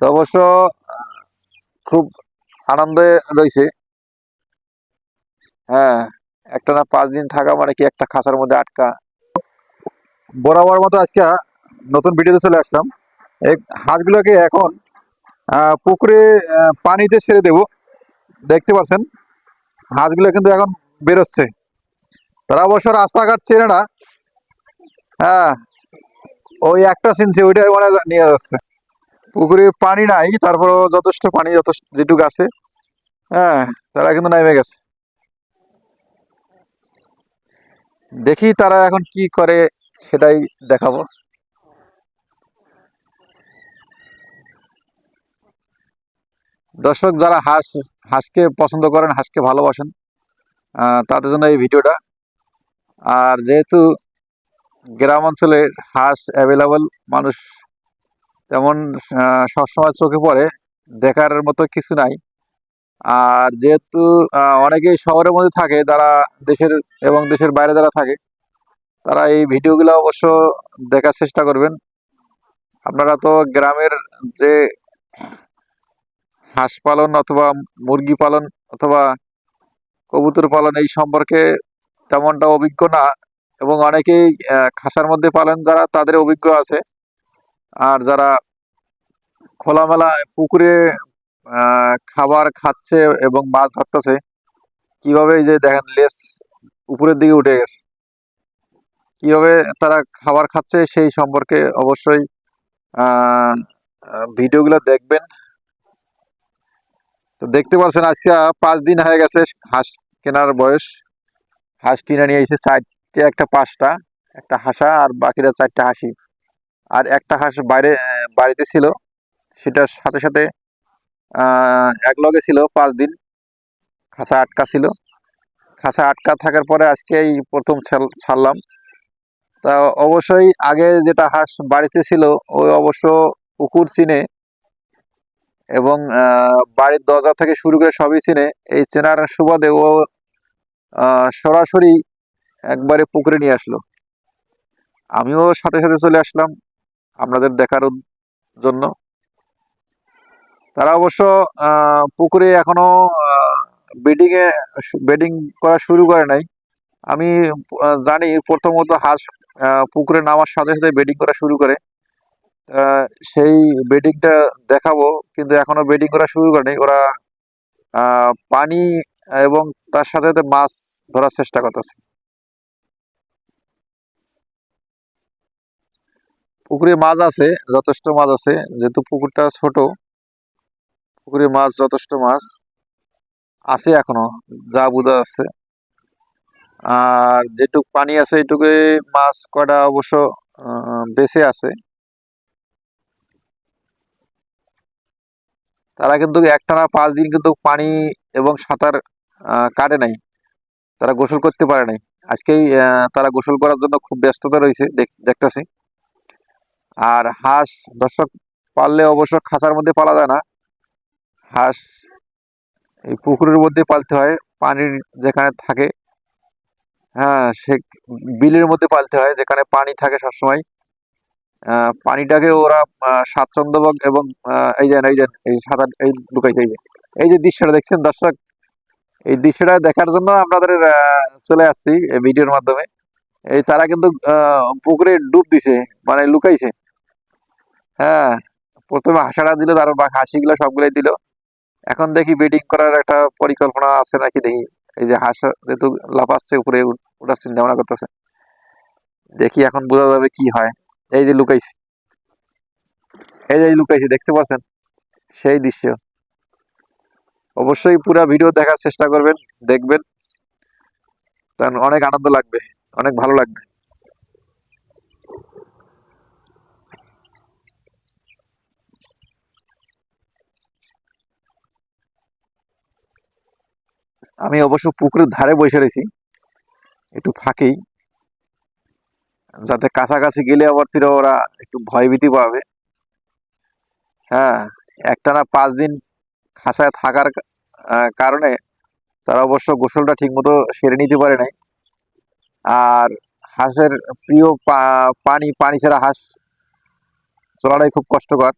তো অবশ্য, খুব আনন্দে রয়েছে। হ্যাঁ একটা না পাঁচ দিন থাকা মানে কি একটা খাঁচার মধ্যে আটকা। বরাবর মতো আজকে নতুন ভিডিওতে চলে আসলাম। এই হাঁসগুলোকে এখন পুকুরে পানিতে ছেড়ে দেব। দেখতে পাচ্ছেন হাঁসগুলো কিন্তু এখন বেরোচ্ছে। তারা অবশ্য রাস্তাঘাট ছেড়ে না। হ্যাঁ ওই একটা চিনছে ওইটাই মানে নিয়ে যাচ্ছে। পুকুরে পানি নাই, তারপরও যথেষ্ট পানি, যথেষ্ট যেটুকু আছে। হ্যাঁ তারা কিন্তু নেমে গেছে। দেখি তারা এখন কি করে, সেটাই দেখাবো। দর্শক, যারা হাঁস, হাঁসকে পছন্দ করেন, হাঁসকে ভালোবাসেন তাদের জন্য এই ভিডিওটা। আর যেহেতু গ্রাম অঞ্চলে হাঁস অ্যাভেলেবল মানুষ তেমন সবসময় চোখে পড়ে, দেখার মতো কিছু নাই। আর যেহেতু অনেকেই শহরের মধ্যে থাকে, যারা দেশের এবং দেশের বাইরে যারা থাকে, তারা এই ভিডিওগুলো অবশ্য দেখার চেষ্টা করবেন। আপনারা তো গ্রামের যে হাঁস পালন অথবা মুরগি পালন অথবা কবুতর পালন, এই সম্পর্কে তেমনটা অভিজ্ঞ না। এবং অনেকেই খাসার মধ্যে পালন, যারা তাদের অভিজ্ঞ আছে। আর যারা খোলামেলা পুকুরে খাবার খাচ্ছে এবং মাছ ধরতেছে, কীভাবে এই যে দেখেন লেস উপরের দিকে উঠে গেছে, কীভাবে তারা খাবার খাচ্ছে সেই সম্পর্কে অবশ্যই ভিডিওগুলো দেখবেন। তো দেখতে পাচ্ছেন আজকে পাঁচ দিন হয়ে গেছে হাঁস কেনার বয়স। হাঁস কিনে নিয়ে এসে চারটে, একটা পাঁচটা, একটা হাসা আর বাকিরা চারটা হাসি আর একটা হাঁস বাইরে, বাড়িতে ছিল। সেটার সাথে সাথে এক লগে ছিল পাঁচ দিন। খাঁচা আটকা ছিল। খাঁচা আটকা থাকার পরে আজকে এই প্রথম ছাড়লাম। তা অবশ্যই আগে যেটা হাঁস বাড়িতে ছিল, ওই অবশ্য পুকুর চিনে। এবং বাড়ির দরজা থেকে শুরু করে সবই চিনে। এই চেনার সুবাদে ও সরাসরি একবারে পুকুরে নিয়ে আসলো। আমিও সাথে সাথে চলে আসলাম। আপনাদের দেখার জন্য। তারা অবশ্য পুকুরে এখনও বেডিং এ বেডিং করা শুরু করে নাই। আমি জানি প্রথমত হাঁস পুকুরে নামার সাথে সাথে বেডিং করা শুরু করে। সেই বেডিংটা দেখাবো, কিন্তু এখনও বেডিং করা শুরু করেনি। ওরা পানি এবং তার সাথে সাথে মাছ ধরার চেষ্টা করতেছে। পুকুরে মাছ আছে, যথেষ্ট মাছ আছে। যেহেতু পুকুরটা ছোট, পুকুরে মাছ যথেষ্ট মাছ আছে এখনও, যা বোঝা যাচ্ছে। আর যেটুক পানি আছে এইটুকু মাছ কয়টা অবশ্য বেঁচে আছে। তারা কিন্তু একটানা পাঁচ দিন কিন্তু পানি এবং সাঁতার কাটে নাই। তারা গোসল করতে পারে নাই। আজকেই তারা গোসল করার জন্য খুব ব্যস্ততা রয়েছে, দেখ- দেখতেছি। আর হাঁস দর্শক পাললে অবশ্য খাঁচার মধ্যে পালা যায় না। হাঁস এই পুকুরের মধ্যে পালতে হয় পানির যেখানে থাকে হ্যাঁ সে বিলের মধ্যে পালতে হয় যেখানে পানি থাকে সবসময়। পানিটাকে ওরা আহ, স্বাচ্ছন্দ্যবোধ এবং এই যে এই যে এই সাঁতার এই লুকাইছে এই যে এই যে দৃশ্যটা দেখছেন দর্শক? এই দৃশ্যটা দেখার জন্য আপনাদের চলে আসছি ভিডিওর মাধ্যমে। এই তারা কিন্তু পুকুরে ডুব দিছে মানে লুকাইছে। হ্যাঁ প্রথমে হাসাটা দিল, তারপর বাকি হাসিগুলো সবগুলোই দিল। এখন দেখি বেডিং করার একটা পরিকল্পনা আছে নাকি দেখি। এই যে হাঁস যেহেতু লাফাচ্ছে, উপরে ওঠার চিন্তা ভাবনা করতেছে। দেখি এখন বোঝা যাবে কি হয়। এই যে লুকাইছে। এই যে লুকাইছে, দেখতে পাচ্ছেন? সেই দৃশ্য। অবশ্যই পুরো ভিডিও দেখার চেষ্টা করবেন, দেখবেন। অনেক আনন্দ লাগবে, অনেক ভালো লাগবে। আমি অবশ্য পুকুরের ধারে বসে রয়েছি। একটু ফাঁকেই যাতে কাছাকাছি গেলে আবার ফিরে ওরা একটু ভয়ভীতি পাবে। হ্যাঁ একটানা পাঁচ দিন খাঁচায় থাকার কারণে তারা অবশ্য গোসলটা ঠিকমতো সেরে নিতে পারে নাই। আর হাঁসের প্রিয় পানি পানি ছাড়া হাঁস চলাটাই খুব কষ্টকর।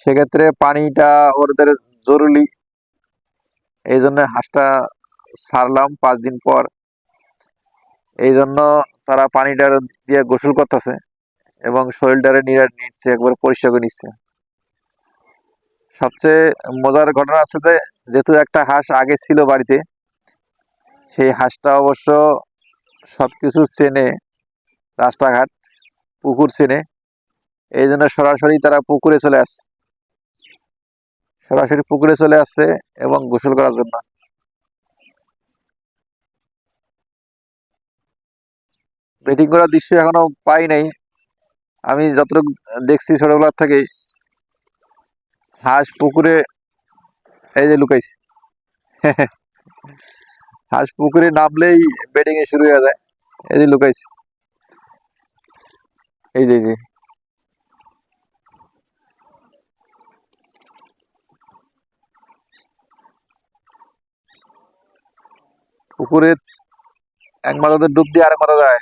সেক্ষেত্রে পানিটা ওদের জরুরি। এই জন্য হাঁসটা ছাড়লাম পাঁচ দিন পর। এই জন্য তারা পানিটার দিয়ে গোসল করতেছে এবং শরীরটারে নিরাট নিচ্ছে, একবার পরিষ্কার করে নিচ্ছে। সবচেয়ে মজার ঘটনা আছে যে, যেহেতু একটা হাঁস আগে ছিল বাড়িতে, সেই হাঁসটা অবশ্য সবকিছু চেনে, রাস্তাঘাট, পুকুর চেনে। এই জন্য সরাসরি তারা পুকুরে চলে আসছে। সরাসরি পুকুরে চলে আসছে এবং গোসল করার জন্য। বেটিং করার দৃশ্য এখনও পাই নাই। আমি যতটুকু দেখছি ছোটবেলার থেকে হাঁস পুকুরে, এই যে লুকাইছে। হাঁস পুকুরে নামলেই বেটিং এ শুরু হয়ে যায়। এই যে লুকাইছে। এই যে। পুকুরে এক মাথাতে ডুব দিয়ে আরেক মাথা যায়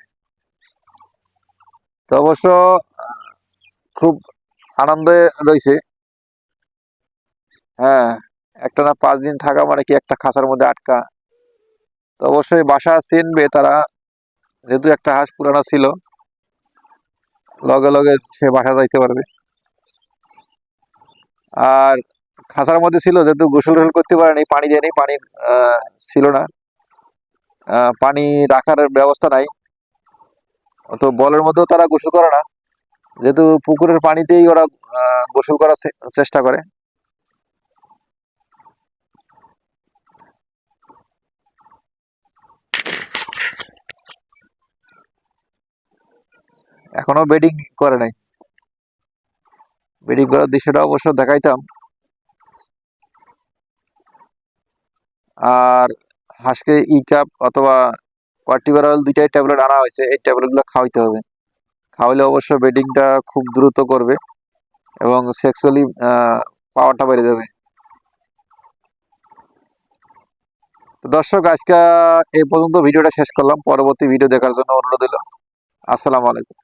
তো অবশ্য, খুব আনন্দে রয়েছে। হ্যাঁ একটা না পাঁচ দিন থাকা মানে কি একটা খাঁচার মধ্যে আটকা। তো অবশ্যই বাসা চিনবে তারা, যেহেতু একটা হাঁস পুরানো ছিল। লগে লগে সে বাসা যাইতে পারবে। আর খাঁচার মধ্যে ছিল, যেহেতু গোসল টোসল করতে পারেনি, পানি দেয়নি, পানি ছিল না। পানি রাখার ব্যবস্থা নাই। তো বলের মধ্যেও তারা গোসল করে না। যেহেতু পুকুরের পানিতেই ওরা গোসল করার চেষ্টা করে। এখনও বেডিং করে নাই। বেডিং করার দৃশ্যটা অবশ্য দেখাইতাম। আর হাঁসকে ই কাপ অথবা পার্টিকুলার দুইটাই ট্যাবলেট আনা হয়েছে, এই ট্যাবলেটগুলো খাওয়াইতে হবে। খাওয়ালে অবশ্য বেডিংটা খুব দ্রুত করবে এবং সেক্সুয়ালি পাওয়ারটা বেড়ে যাবে। তো দর্শক, আজকে এই পর্যন্ত ভিডিওটা শেষ করলাম। পরবর্তী ভিডিও দেখার জন্য অনুরোধ হলো আসসালামু আলাইকুম।